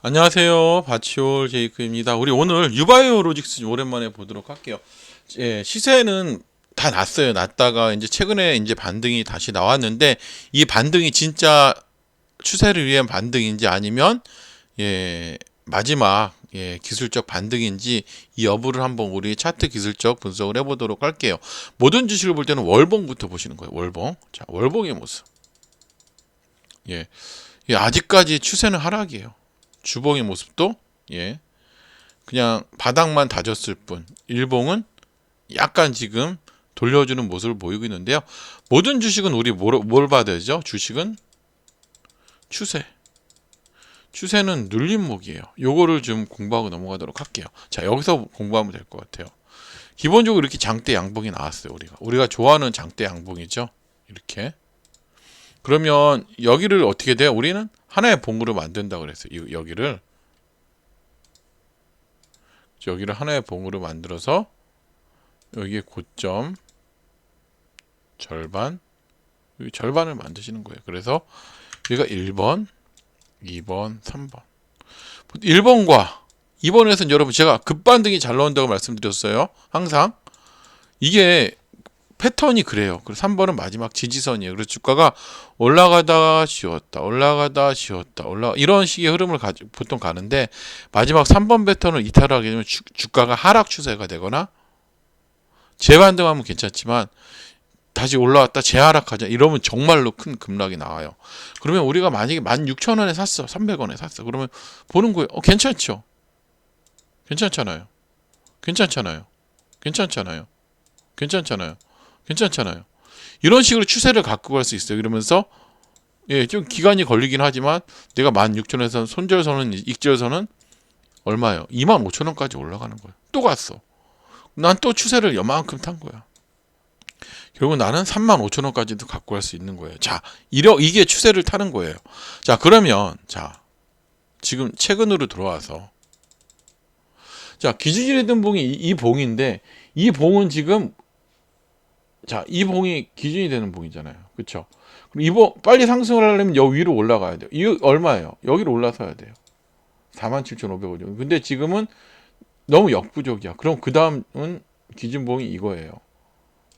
안녕하세요. 바치올 제이크입니다. 우리 오늘 유바이오 로직스 좀 오랜만에 보도록 할게요. 예, 시세는 다 났어요. 났다가 이제 최근에 이제 반등이 다시 나왔는데 이 반등이 진짜 추세를 위한 반등인지 아니면 예, 마지막 예, 기술적 반등인지 이 여부를 한번 우리 차트 기술적 분석을 해 보도록 할게요. 모든 주식을 볼 때는 월봉부터 보시는 거예요. 월봉. 자, 월봉의 모습. 예, 예 아직까지 추세는 하락이에요. 주봉의 모습도 예 그냥 바닥만 다졌을 뿐 일봉은 약간 지금 돌려주는 모습을 보이고 있는데요. 모든 주식은 우리 뭘, 뭘 봐야 되죠? 주식은 추세. 추세는 눌림목이에요. 요거를 좀 공부하고 넘어가도록 할게요. 자, 여기서 공부하면 될 것 같아요. 기본적으로 이렇게 장대 양봉이 나왔어요, 우리가. 우리가 좋아하는 장대 양봉이죠. 이렇게. 그러면 여기를 어떻게 돼요? 우리는 하나의 봉으로 만든다 그랬어요. 이- 여기를 여기를 하나의 봉으로 만들어서 여기에 고점 절반 여기 절반을 만드시는 거예요. 그래서 여기가 1번, 2번, 3번. 1번과 2번에서는 여러분 제가 급반등이 잘 나온다고 말씀드렸어요. 항상 이게 패턴이 그래요. 그리고 3번은 마지막 지지선이에요. 그래서 주가가 올라가다가 쉬었다, 올라가다 쉬었다, 올라 이런 식의 흐름을 가, 보통 가는데 마지막 3번 패턴을 이탈하게 되면 주, 주가가 하락 추세가 되거나 재반등하면 괜찮지만 다시 올라왔다 재하락하자 이러면 정말로 큰 급락이 나와요. 그러면 우리가 만약에 16,000원에 샀어, 300원에 샀어. 그러면 보는 거예요. 어, 괜찮죠? 괜찮잖아요. 괜찮잖아요. 괜찮잖아요. 괜찮잖아요. 괜찮잖아요. 이런 식으로 추세를 갖고 갈 수 있어요. 그러면서 예, 좀 기간이 걸리긴 하지만 내가 16,000원에서 손절선은 익절선은 얼마예요? 25,000원까지 올라가는 거예요. 또 갔어. 난 또 추세를 요만큼 탄 거야. 결국 나는 35,000원까지도 갖고 갈 수 있는 거예요. 자, 이러 이게 추세를 타는 거예요. 자, 그러면 자, 지금 최근으로 들어와서 자, 기준일의 등봉이 이, 이 봉인데 이 봉은 지금 자, 이 봉이 기준이 되는 봉이잖아요. 그렇죠? 그럼 이 봉 빨리 상승을 하려면 여기 위로 올라가야 돼요. 이 얼마예요? 여기로 올라서야 돼요. 47,500원. 근데 지금은 너무 역부족이야. 그럼 그 다음은 기준봉이 이거예요.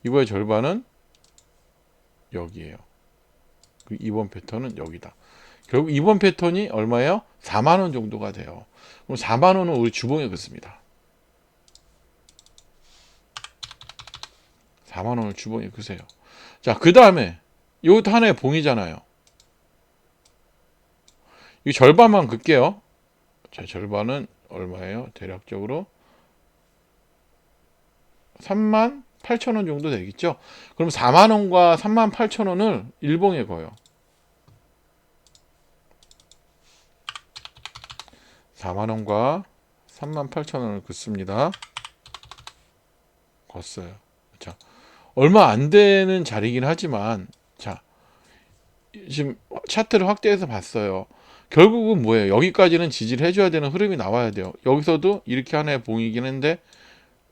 이거의 절반은 여기에요. 그 이번 패턴은 여기다. 결국 이번 패턴이 얼마예요? 4만 원 정도가 돼요. 그럼 4만 원은 우리 주봉에 긋습니다. 4만 원을 주봉에 그세요. 자, 그 다음에 이것도 하나의 봉이잖아요. 이 절반만 긋게요. 자, 절반은 얼마예요? 대략적으로 3만 8천 원 정도 되겠죠? 그럼 4만 원과 3만 8천 원을 일봉에 거요. 4만 원과 3만 8천 원을 긋습니다. 걷어요. 자, 얼마 안 되는 자리긴 하지만 자, 지금 차트를 확대해서 봤어요. 결국은 뭐예요? 여기까지는 지지를 해줘야 되는 흐름이 나와야 돼요. 여기서도 이렇게 하나의 봉이긴 한데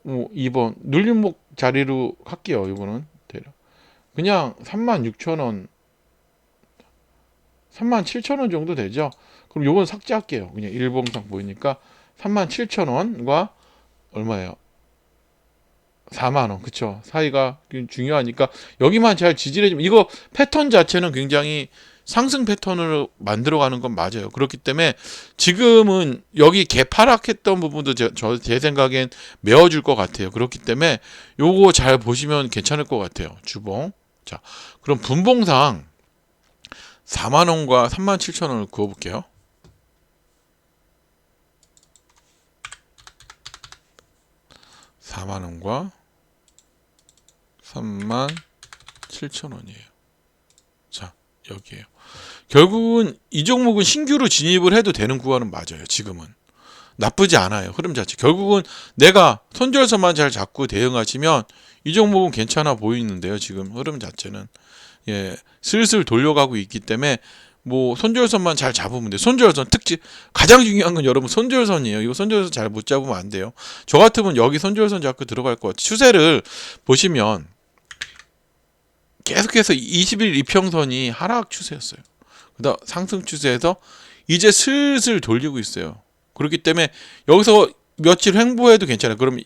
뭐 2번 눌림목 자리로 할게요. 이거는 대략 그냥 36,000원 37,000원 정도 되죠. 그럼 요건 삭제할게요. 그냥 일봉상 보이니까 37,000원과 얼마예요? 4만 원. 그쵸 사이가 중요하니까 여기만 잘 지지해 주면 이거 패턴 자체는 굉장히 상승 패턴을 만들어 가는 건 맞아요. 그렇기 때문에 지금은 여기 개파락했던 부분도 제, 저, 제 생각엔 메워줄 것 같아요. 그렇기 때문에 요거 잘 보시면 괜찮을 것 같아요. 주봉. 자, 그럼 분봉상 4만원과 3만 7천원을 그어볼게요. 사만 원과 3만 7천 원이에요. 자, 여기에요. 결국은 이 종목은 신규로 진입을 해도 되는 구간은 맞아요. 지금은 나쁘지 않아요. 흐름 자체. 결국은 내가 손절서만 잘 잡고 대응하시면 이 종목은 괜찮아 보이는데요. 지금 흐름 자체는 예 슬슬 돌려가고 있기 때문에 뭐 손절선만 잘 잡으면 돼. 손절선 특징 가장 중요한 건 여러분 손절선이에요. 이거 손절선 잘 못 잡으면 안 돼요. 저 같으면 여기 손절선 잡고 들어갈 것 같아요. 추세를 보시면 계속해서 20일 이평선이 하락 추세였어요. 그다음 상승 추세에서 이제 슬슬 돌리고 있어요. 그렇기 때문에 여기서 며칠 횡보해도 괜찮아요. 그럼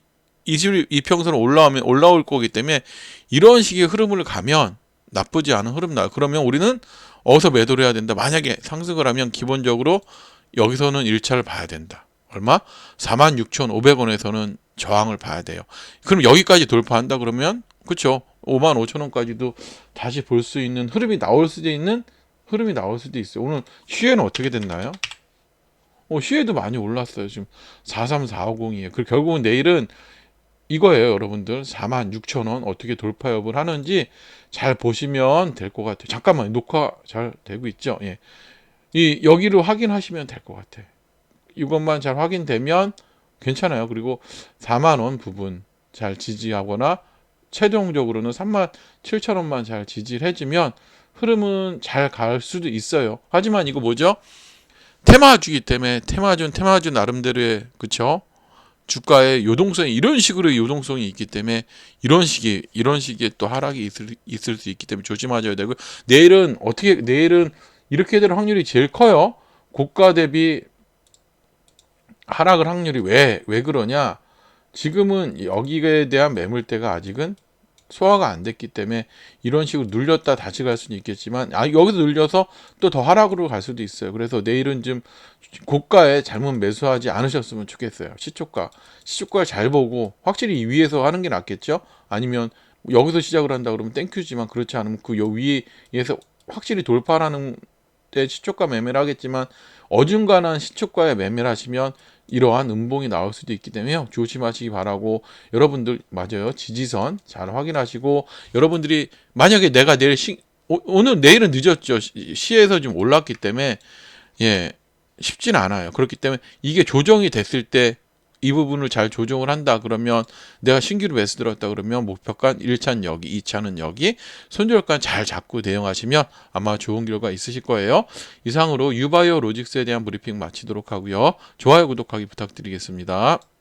22평선은 올라오면 올라올 거기 때문에 이런 식의 흐름을 가면 나쁘지 않은 흐름 나. 그러면 우리는 어디서 매도를 해야 된다. 만약에 상승을 하면 기본적으로 여기서는 1차를 봐야 된다. 얼마? 46,500원에서는 저항을 봐야 돼요. 그럼 여기까지 돌파한다 그러면 그렇죠. 55,000원까지도 다시 볼 수 있는 흐름이 나올 수도 있는 흐름이 나올 수도 있어요. 오늘 시에는 어떻게 됐나요? 어, 시에도 많이 올랐어요. 지금 43450이에요. 그 결국은 내일은 이거예요, 여러분들. 46,000원 어떻게 돌파 여부를 하는지 잘 보시면 될 것 같아요. 잠깐만 녹화 잘 되고 있죠? 예. 이 여기를 확인하시면 될 것 같아. 이것만 잘 확인되면 괜찮아요. 그리고 4만 원 부분 잘 지지하거나 최종적으로는 3만 7천 원만 잘 지지를 해주면 흐름은 잘 갈 수도 있어요. 하지만 이거 뭐죠? 테마주기 때문에 테마주는 테마주 나름대로의 그쵸? 주가의 요동성이 이런 식으로 요동성이 있기 때문에 이런 식의 이런 식의 또 하락이 있을 있을 수 있기 때문에 조심하셔야 되고 내일은 어떻게 내일은 이렇게 될 확률이 제일 커요. 고가 대비 하락을 확률이 왜 왜 그러냐? 지금은 여기에 대한 매물대가 아직은 소화가 안 됐기 때문에 이런 식으로 눌렸다 다시 갈 수는 있겠지만 아 여기서 눌려서 또 더 하락으로 갈 수도 있어요. 그래서 내일은 좀 고가에 잘못 매수하지 않으셨으면 좋겠어요. 시초가 시초가를 잘 보고 확실히 이 위에서 하는 게 낫겠죠. 아니면 여기서 시작을 한다 그러면 땡큐지만 그렇지 않으면 그 요 위에서 확실히 돌파하는 때 시초가 매매를 하겠지만 어중간한 시초가에 매매를 하시면 이러한 음봉이 나올 수도 있기 때문에 조심하시기 바라고 여러분들 맞아요. 지지선 잘 확인하시고 여러분들이 만약에 내가 내일 시, 오, 오늘 내일은 늦었죠. 시- 시에서 좀 올랐기 때문에 예 쉽진 않아요. 그렇기 때문에 이게 조정이 됐을 때 이 부분을 잘 조정을 한다 그러면 내가 신규로 매수 들었다 그러면 목표가 1차는 여기 2차는 여기 손절가 잘 잡고 대응하시면 아마 좋은 결과 있으실 거예요. 이상으로 유바이오 로직스에 대한 브리핑 마치도록 하고요. 좋아요 구독하기 부탁드리겠습니다